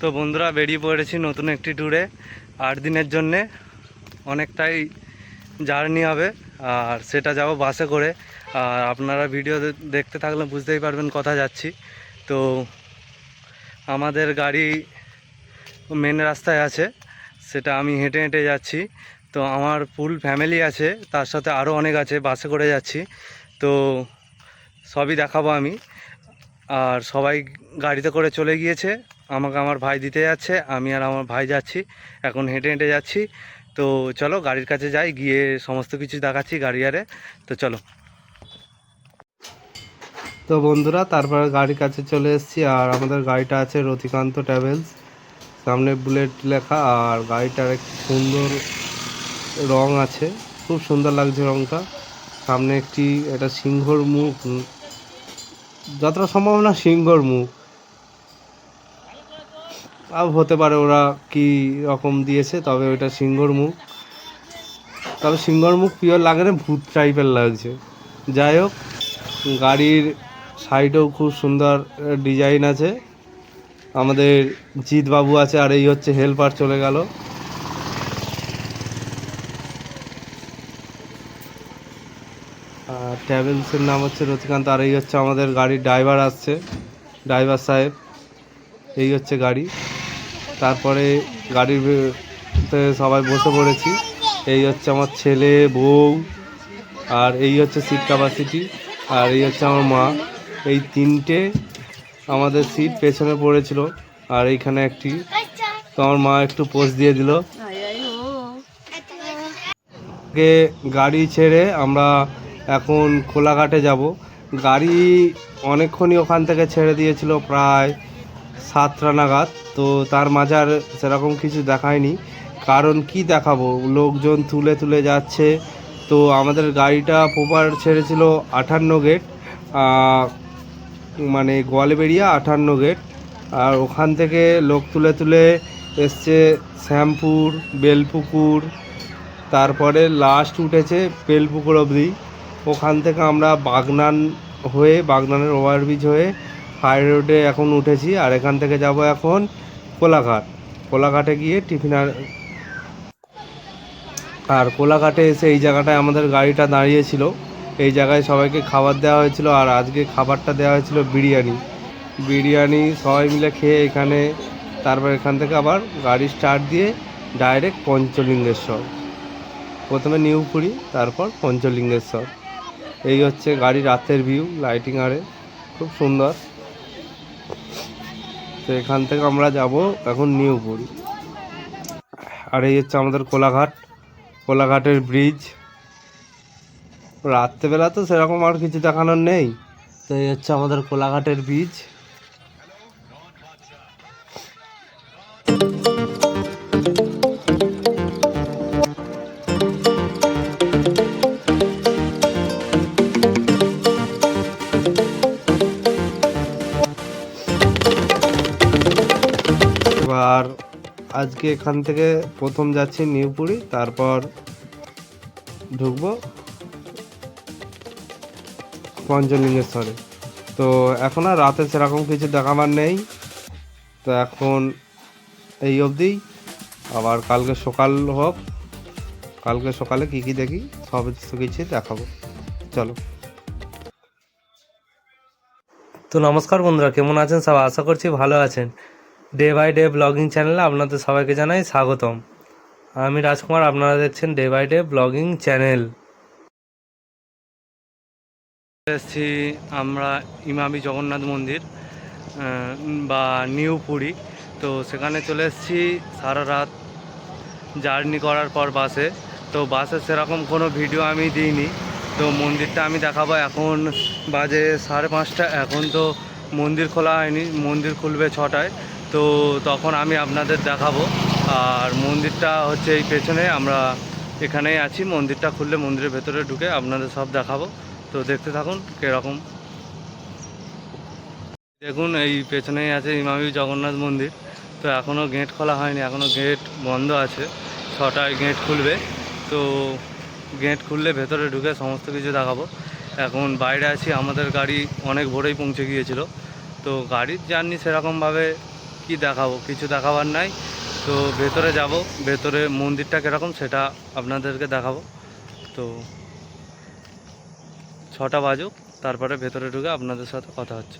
তো বন্ধুরা বেরিয়ে পড়েছি নতুন একটি ট্যুরে আট দিনের জন্যে অনেকটাই জার্নি হবে। আর সেটা যাব বাসে করে। আর আপনারা ভিডিও দেখতে থাকলে বুঝতেই পারবেন কথা যাচ্ছি। তো আমাদের গাড়ি মেন রাস্তায় আছে। সেটা আমি হেঁটে হেঁটে যাচ্ছি। তো আমার ফুল ফ্যামিলি আছে। তার সাথে আরও অনেক আছে। বাসে করে যাচ্ছি। তো সবই দেখাবো আমি। আর সবাই গাড়িতে করে চলে গিয়েছে। আমাকে আমার ভাই দিতে যাচ্ছে, আমি আর আমার ভাই যাচ্ছি, এখন হেঁটে হেঁটে যাচ্ছি। তো চলো গাড়ির কাছে যাই, গিয়ে সমস্ত কিছু দেখাচ্ছি গাড়ি আরে তো চলো। তো বন্ধুরা, তারপরে গাড়ির কাছে চলে এসেছি, আর আমাদের গাড়িটা আছে রতিকান্ত ট্রাভেলস। সামনে বুলেট লেখা, আর গাড়িটার একটি সুন্দর রং আছে। খুব সুন্দর লাগছে রংটা। সামনে একটি, এটা সিংহর মুখ। যতটা সম্ভব না সিংহর মুখ। হতে পারে ওরা কি রকম দিয়েছে, তবে ওইটা সিংহর মুখ। তবে সিংহর মুখ পিওর লাগে না, ভূত টাইপের লাগছে। যাই হোক, গাড়ির সাইডেও খুব সুন্দর ডিজাইন আছে। আমাদের জিৎ বাবু আছে, আর এই হচ্ছে হেল্পার চলে গেল। আর ট্রাভেলসের নাম হচ্ছে রতিকান্ত, আর এই হচ্ছে আমাদের গাড়ির ড্রাইভার আসছে ড্রাইভার সাহেব। এই হচ্ছে গাড়ি। তারপরে গাড়ির সবাই বসে পড়েছি। এই হচ্ছে আমার ছেলে, বউ, আর এই হচ্ছে সিট ক্যাপাসিটি আর এই হচ্ছে আমার মা। এই তিনটে আমাদের সিট পেছনে পড়েছিল, আর এইখানে একটি। তো আমার মা একটু পোজ দিয়ে দিল। গাড়ি ছেড়ে আমরা এখন কোলাঘাটে যাব। গাড়ি অনেকক্ষণই ওখান থেকে ছেড়ে দিয়েছিল, প্রায় সাতটা নাগাদ। তো তার মাঝে আর সেরকম কিছু দেখায়নি। কারণ কি দেখাবো? লোকজন তুলে তুলে যাচ্ছে। তো আমাদের গাড়িটা প্রপার ছেড়েছিল আটান্ন গেট মানে গোয়ালবেড়িয়া আটান্ন গেট। আর ওখান থেকে লোক তুলে তুলে এসছে শ্যামপুর, বেলপুকুর, তারপরে লাস্ট উঠেছে বেলপুকুর অবধি। ওখান থেকে আমরা বাগনান হয়ে, বাগনানের ওভারব্রিজ হয়ে হাই রোডে এখন উঠেছি। আর এখান থেকে যাব এখন কোলাঘাট। কোলাঘাটে গিয়ে টিফিন আর আর কোলাঘাটে এসে এই জায়গাটায় আমাদের গাড়িটা দাঁড়িয়েছিল। এই জায়গায় সবাইকে খাবার দেওয়া হয়েছিল আর আজকে খাবারটা দেওয়া হয়েছিল বিরিয়ানি। বিরিয়ানি সবাই মিলে খেয়ে এখানে তারপর এখান থেকে আবার গাড়ি স্টার্ট দিয়ে ডাইরেক্ট পঞ্চলিঙ্গেশ্বর। প্রথমে নিউপুরি তারপর পঞ্চলিঙ্গেশ্বর। এই হচ্ছে গাড়ি রাতের ভিউ লাইটিং আরে। খুব সুন্দর। তো এখান থেকে আমরা যাব এখন নিউপুরি। আর এই হচ্ছে আমাদের কোলাঘাট। কোলাঘাটের ব্রিজ রাত্রেবেলা তো সেরকম আর কিছু দেখানোর নেই। তো এই হচ্ছে আমাদের কোলাঘাটের ব্রিজ আজকে এখান থেকে প্রথম যাচ্ছি নিউপুরি, তারপর ঢুকবো পঞ্চলিঙ্গেশ্বরে। তো এখন আর রাতে সেরকম কিছু দেখাবার নেই। তো এখন এই অবধি। আবার কালকে সকাল হোক, কালকে সকালে কি কি দেখি, সব কিছু দেখাবো। চলো। তো নমস্কার বন্ধুরা, কেমন আছেন? সব আশা করছি ভালো আছেন। ডে বাই ডে ব্লগিং চ্যানেলে আপনাদের সবাইকে জানাই স্বাগতম। আমি রাজকুমার, আপনারা দেখছেন day by day blogging channel এসেছি আমরা ইমামি জগন্নাথ মন্দির বা নিউ পুরী। তো সেখানে চলে এসেছি সারা রাত জার্নি করার পর বাসে। তো বাসে সেরকম কোনো ভিডিও আমি দিইনি। তো মন্দিরটা আমি দেখাবো এখন বাজে সাড়ে পাঁচটা। এখন তো মন্দির খোলা হয়নি। মন্দির খুলবে ছটায়। তো তখন আমি আপনাদের দেখাবো। আর মন্দিরটা হচ্ছে এই পেছনে, আমরা এখানেই আছি। মন্দিরটা খুললে মন্দিরের ভেতরে ঢুকে আপনাদের সব দেখাবো। তো দেখতে থাকুন কীরকম। দেখুন, এই পেছনেই আছে ইমামি জগন্নাথ মন্দির। তো এখনও গেট খোলা হয়নি এখনও গেট বন্ধ আছে। ছটায় গেট খুলবে। তো গেট খুললে ভেতরে ঢুকে সমস্ত কিছু দেখাবো। এখন বাইরে আছি, আমাদের গাড়ি অনেক ভোরেই পৌঁছে গিয়েছিল। তো গাড়ির জার্নি সেরকমভাবে কি দেখাবো? কিছু দেখাবার নাই। তো ভেতরে যাব। ভেতরে মন্দিরটা কীরকম সেটা আপনাদেরকে দেখাবো। তো ছটা বাজুক, তারপরে ভেতরে ঢুকে আপনাদের সাথে কথা হচ্ছে।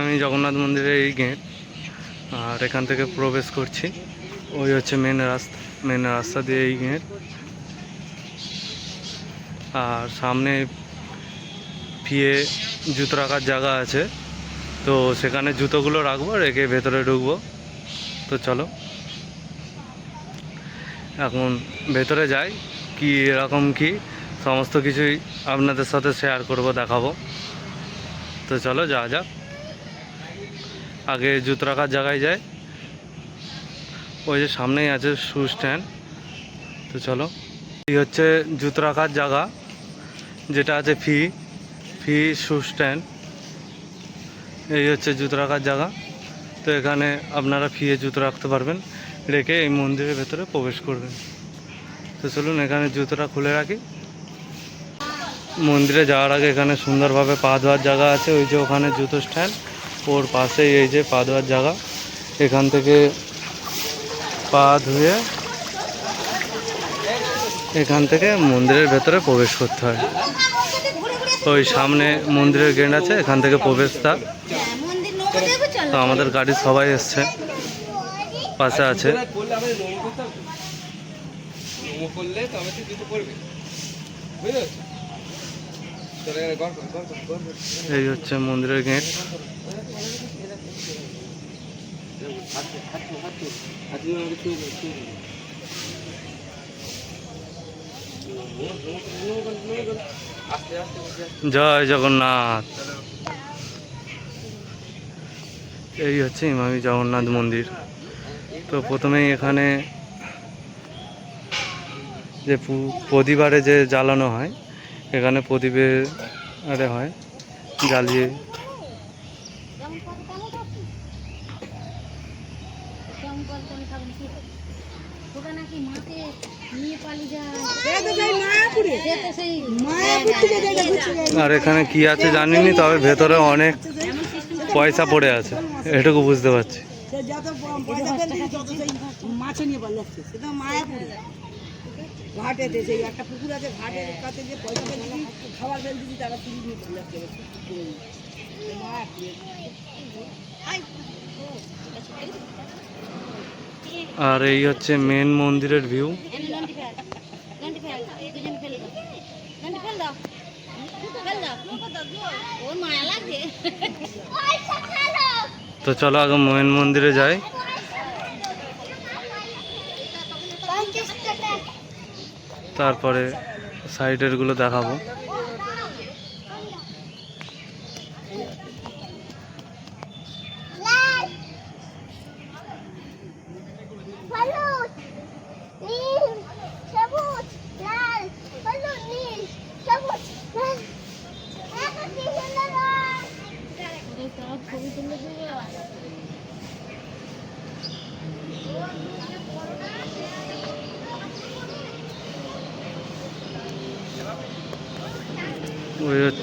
আমি জগন্নাথ মন্দিরের এই গেট, আর এখান থেকে প্রবেশ করছি। ওই হচ্ছে মেন রাস্তা মেন রাস্তা দিয়ে এই গেট। আর সামনে ফিয়ে জুতো রাখার জায়গা আছে। তো সেখানে জুতোগুলো রাখব রেখে ভেতরে ঢুকবো। তো চলো। এখন ভেতরে যাই, কি এরকম কি, সমস্ত কিছুই আপনাদের সাথে শেয়ার করব, দেখাবো। তো চলো যা যাক। আগে জুতো রাখার জায়গায় যাই। ওই যে সামনেই আছে শু স্ট্যান্ড তো চলো। এই হচ্ছে জুতো রাখার জায়গা, যেটা আছে ফি ফি শু স্ট্যান্ড এই হচ্ছে জুতো রাখার জায়গা। তো এখানে আপনারা ফিয়ে জুতো রাখতে পারবেন, রেখে এই মন্দিরের ভেতরে প্রবেশ করবেন। তো চলুন এখানে জুতোটা খুলে রাখি। মন্দিরে যাওয়ার আগে এখানে সুন্দরভাবে পা ধোয়ার জায়গা আছে, ওই যে ওখানে জুতো স্ট্যান্ড, ওর পাশেই এই যে পা ধোয়ার জায়গা। এখান থেকে পা ধুয়ে এখান থেকে মন্দিরের ভেতরে প্রবেশ করতে হয়। ওই সামনে মন্দিরের গেট আছে, এখান থেকে দেখো চলো তো আমাদের গাড়ির সবাই এসছে। পাশে আছে। গড় গড় গড় এই হচ্ছে মন্দিরের গেট। জয় জগন্নাথ। এই হচ্ছে ইমামি জগন্নাথ মন্দির তো প্রথমেই এখানে যে পু- প্রদীপ-আরে যে জ্বালানো হয়, এখানে প্রদীপের আরে হয়, জ্বালিয়ে। আর এখানে কি আছে জানিনি, তবে ভেতরে অনেক পয়সা পড়ে আছে। এটুকু বুঝতে পারছি। একটা পুকুর আছে যে খাবার তারা নিয়ে আর এই হচ্ছে মেন মন্দিরের ভিউ লন্ডি ফেল লন্ডি ফেল দুজন ফেল দাও লন্ডি ফেল দাও ফেল দাও ওর মায়া লাগছে তো চলো আগে মোহিন মন্দিরে যাই। তারপরে সাইডেরগুলো দেখাবো।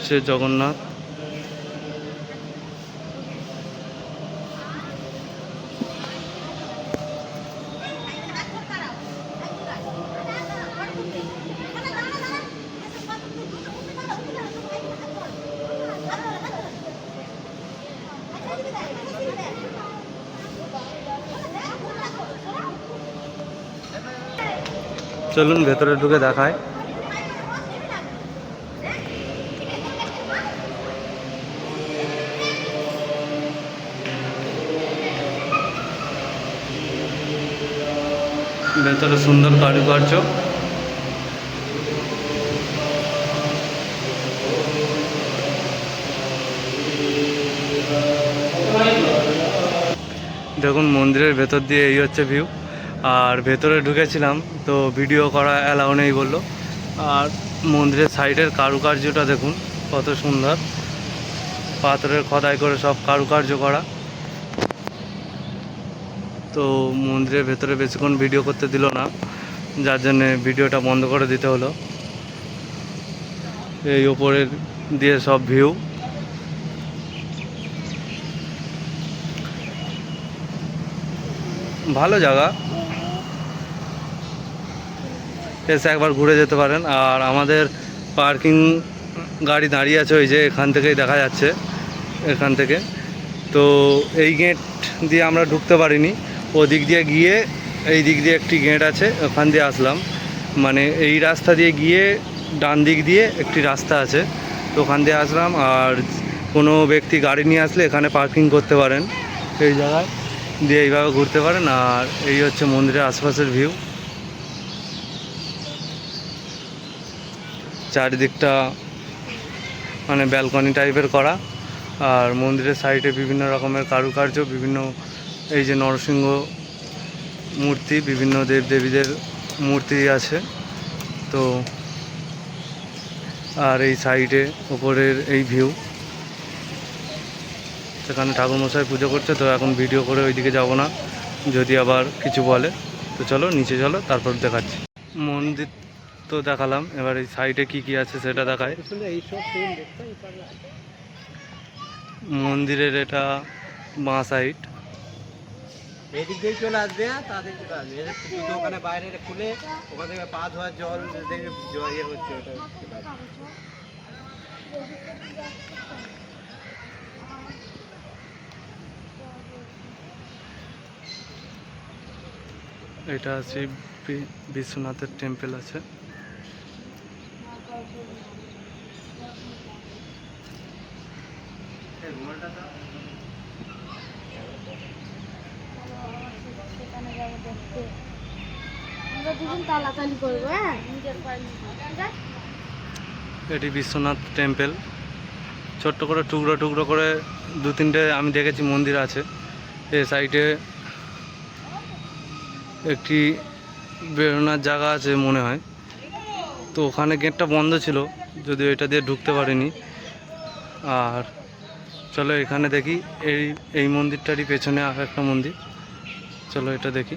হচ্ছে জগন্নাথ। চলুন ভেতরে ঢুকে দেখায়। ভেতরে সুন্দর কারুকার্য। দেখুন, মন্দিরের ভেতর দিয়ে এই হচ্ছে ভিউ আর ভেতরে ঢুকেছিলাম, তো ভিডিও করা অ্যালাউ নেই বলল। আর মন্দিরের সাইডের কারুকার্যটা দেখুন, কত সুন্দর। পাথরের খোদাই করে সব কারুকার্য করা। তো মন্দিরের ভেতরে বেশিক্ষণ ভিডিও করতে দিল না, যার জন্যে ভিডিওটা বন্ধ করে দিতে হলো। এই ওপরের দিয়ে সব ভিউ ভালো জায়গা। এসে একবার ঘুরে যেতে পারেন। আর আমাদের পার্কিং গাড়ি দাঁড়িয়ে আছে ওই যে, এখান থেকেই দেখা যাচ্ছে, এখান থেকে। তো এই গেট দিয়ে আমরা ঢুকতে পারিনি। ও দিক দিয়ে গিয়ে এই দিক দিয়ে একটি গেট আছে, ওখান দিয়ে আসলাম। মানে এই রাস্তা দিয়ে গিয়ে ডান দিক দিয়ে একটি রাস্তা আছে, তো ওখান দিয়ে আসলাম। আর কোনো ব্যক্তি গাড়ি নিয়ে আসলে এখানে পার্কিং করতে পারেন। এই জায়গায় দিয়ে এইভাবে ঘুরতে পারেন। আর এই হচ্ছে মন্দিরের আশপাশের ভিউ। চারিদিকটা মানে ব্যালকনি টাইপের করা। আর মন্দিরের সাইডে বিভিন্ন রকমের কারুকার্য, বিভিন্ন এই যে নরসিংহ মূর্তি বিভিন্ন দেব দেবীদের মূর্তি আছে। তো আর এই সাইডে ওপরের এই ভিউ। সেখানে ঠাকুরমশাই পুজো করছে তো এখন ভিডিও করে ওইদিকে যাব না। যদি আবার কিছু বলে তো চলো নিচে চলো তারপর দেখাচ্ছি। মন্দির তো দেখালাম এবার এই সাইডে কি কি আছে সেটা দেখায় মন্দিরের এটা বাঁ সাইড এদিক দিয়েই চলে আসবে তাদের চলে আসবে। এদের জুতো ওখানে বাইরে খুলে ওখান থেকে পা ধোয়ার জল জল ইয়ে হচ্ছে ওটা। এটা আছে বিশ্বনাথের টেম্পল আছে। আমরা দুজন তালাতালি করব হ্যাঁ? নিজের এটি বিশ্বনাথ টেম্পল। ছোট্ট করে টুকরো টুকরো করে দু তিনটে আমি দেখেছি মন্দির আছে। এ সাইডে একটি বেরোনোর জায়গা আছে মনে হয়। তো ওখানে গেটটা বন্ধ ছিল যদিও এটা দিয়ে ঢুকতে পারিনি। আর চলো এখানে দেখি এই এই মন্দিরটারই পেছনে আর একটা মন্দির। চলো এটা দেখি।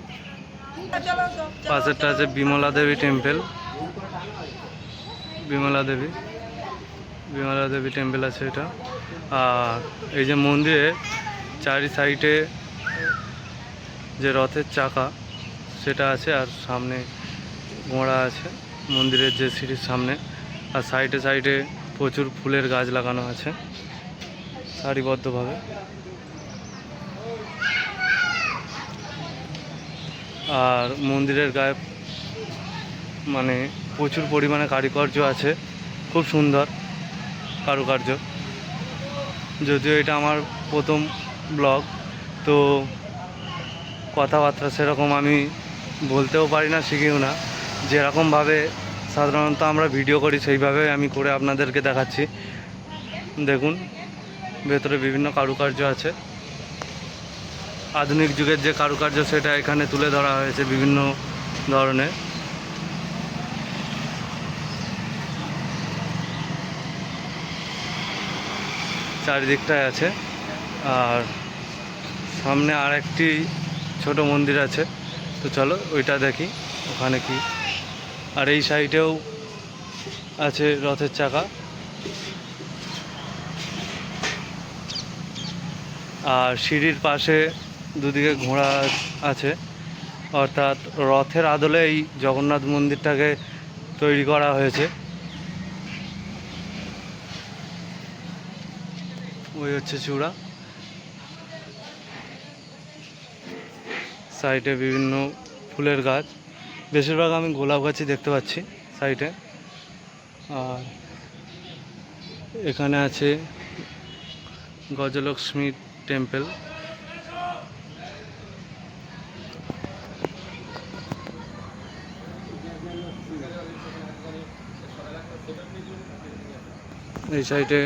পাশেরটা আছে বিমলা দেবী টেম্পল। বিমলা দেবী। বিমলা দেবী টেম্পল আছে এটা। আর এই যে মন্দিরে চারি সাইডে যে রথের চাকা, সেটা আছে আর সামনে ঘোড়া আছে মন্দিরের যে সিঁড়ির সামনে। আর সাইডে সাইডে প্রচুর ফুলের গাছ লাগানো আছে। সারিবদ্ধভাবে। আর মন্দিরের গায়ে মানে প্রচুর পরিমাণে কারুকার্য আছে। খুব সুন্দর কারুকার্য। যদিও এটা আমার প্রথম ব্লগ, তো কথাবার্তা সেরকম আমি বলতেও পারি না, শিখিও না। যেরকমভাবে সাধারণত আমরা ভিডিও করি, সেইভাবে আমি করে আপনাদেরকে দেখাচ্ছি। দেখুন, ভেতরে বিভিন্ন কারুকার্য আছে। আধুনিক যুগের যে কারুকার্য সেটা এখানে তুলে ধরা হয়েছে বিভিন্ন ধরনের। চারিদিকটায় আছে। আর সামনে আর একটি ছোট মন্দির আছে। তো চলো ওইটা দেখি, ওখানে কি। আর এই সাইডেও আছে রথের চাকা। আর সিঁড়ির পাশে দুদিকে ঘোড়া আছে। অর্থাৎ রথের আদলে এই জগন্নাথ মন্দিরটাকে তৈরি করা হয়েছে। ওই হচ্ছে চূড়া। সাইডে বিভিন্ন ফুলের গাছ। বেশিরভাগ আমি গোলাপ গাছই দেখতে পাচ্ছি সাইডে। আর এখানে আছে গজলক্ষ্মী টেম্পল। এই সাইডে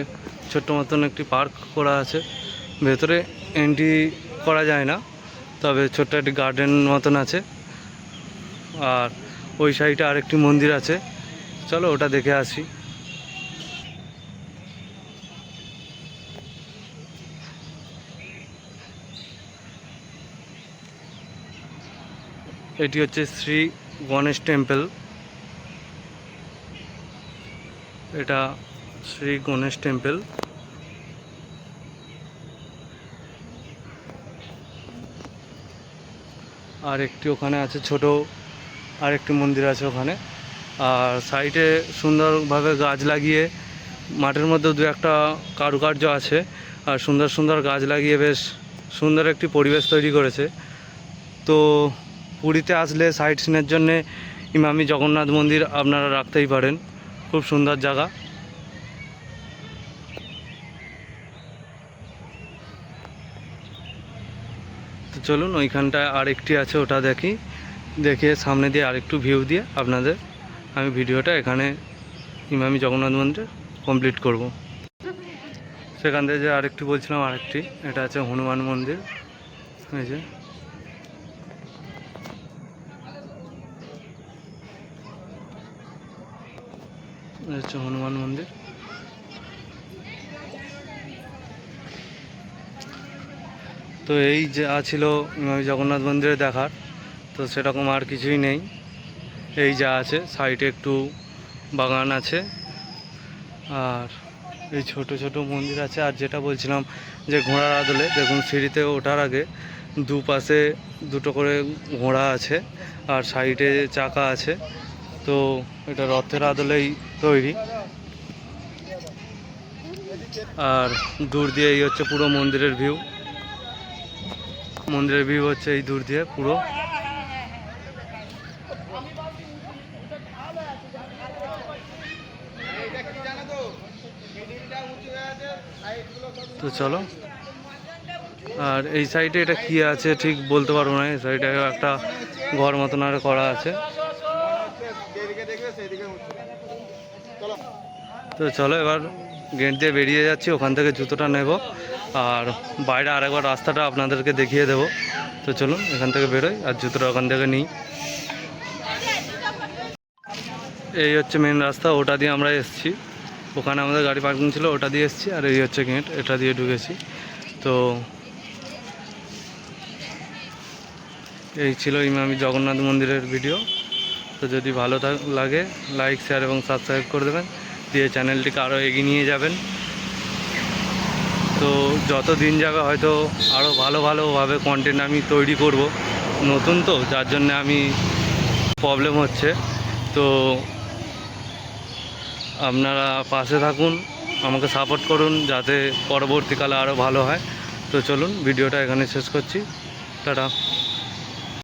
ছোট্ট মতন একটি পার্ক করা আছে। ভেতরে এন্ট্রি করা যায় না, তবে ছোট্ট একটি গার্ডেন মতন আছে। আর ওই সাইডে আরেকটি মন্দির আছে। চলো ওটা দেখে আসি। এটি হচ্ছে শ্রী গণেশ টেম্পল। এটা শ্রী গণেশ টেম্পল। আর একটি ওখানে আছে ছোট, আর একটি মন্দির আছে ওখানে। আর সাইডে সুন্দরভাবে গাছ লাগিয়ে মাঠের মধ্যে দু একটা কারুকার্য আছে। আর সুন্দর সুন্দর গাছ লাগিয়ে বেশ সুন্দর একটি পরিবেশ তৈরি করেছে। তো পুরীতে আসলে সাইট সিনের জন্যে ইমামি জগন্নাথ মন্দির আপনারা রাখতেই পারেন। খুব সুন্দর জায়গা। চলুন ওইখানটায় আরেকটি আছে, ওটা দেখি। দেখে সামনে দিয়ে আরেকটু ভিউ দিয়ে আপনাদের আমি ভিডিওটা এখানে ইমামি জগন্নাথ মন্দির কমপ্লিট করব। সেখান থেকে যে আরেকটি বলছিলাম, আরেকটি। এটা আছে হনুমান মন্দির। এই যে। হনুমান মন্দির। তো এই যা ছিল জগন্নাথ মন্দিরে দেখার, তো সেরকম আর কিছুই নেই। এই যা আছে, সাইডে একটু বাগান আছে। আর এই ছোট ছোট মন্দির আছে। আর যেটা বলছিলাম যে ঘোড়ার আদলে, দেখুন সিঁড়িতে ওঠার আগে দুপাশে দুটো করে ঘোড়া আছে, আর সাইডে চাকা আছে। তো এটা রথের আদলেই তৈরি। আর দূর দিয়ে এই হচ্ছে পুরো মন্দিরের ভিউ। মন্দিরের ভিউ হচ্ছে এই দূর দিয়ে, পুরো। তো চলো। আর এই সাইডে এটা কি আছে ঠিক বলতে পারব না, এই সাইডে একটা ঘর মতন আর করা আছে। তো চলো এবার গেট দিয়ে বেরিয়ে যাচ্ছি, ওখান থেকে জুতোটা নেব। আর বাইরে আরেকবার রাস্তাটা আপনাদেরকে দেখিয়ে দেবো। তো চলুন, এখান থেকে বেরোই আর জুতোটা ওখান থেকে নিই। এই হচ্ছে মেন রাস্তা, ওটা দিয়ে আমরা এসেছি। ওখানে আমাদের গাড়ি পার্কিং ছিল, ওটা দিয়ে এসেছি আর এই হচ্ছে গেট এটা দিয়ে ঢুকেছি। তো এই ছিল ইমামি জগন্নাথ মন্দিরের ভিডিও তো যদি ভালো লাগে লাইক শেয়ার এবং সাবস্ক্রাইব করে দেবেন। দিয়ে চ্যানেলটিকে আরও এগিয়ে নিয়ে যাবেন। তো যত দিন যাবে হয়তো আরও ভালো ভালোভাবে কন্টেন্ট আমি তৈরি করব। নতুন তো, যার জন্য আমি প্রবলেম হচ্ছে। তো আপনারা পাশে থাকুন, আমাকে সাপোর্ট করুন, যাতে পরবর্তীকালে আরও ভালো হয়। তো চলুন, ভিডিওটা এখানে শেষ করছি। টাটা।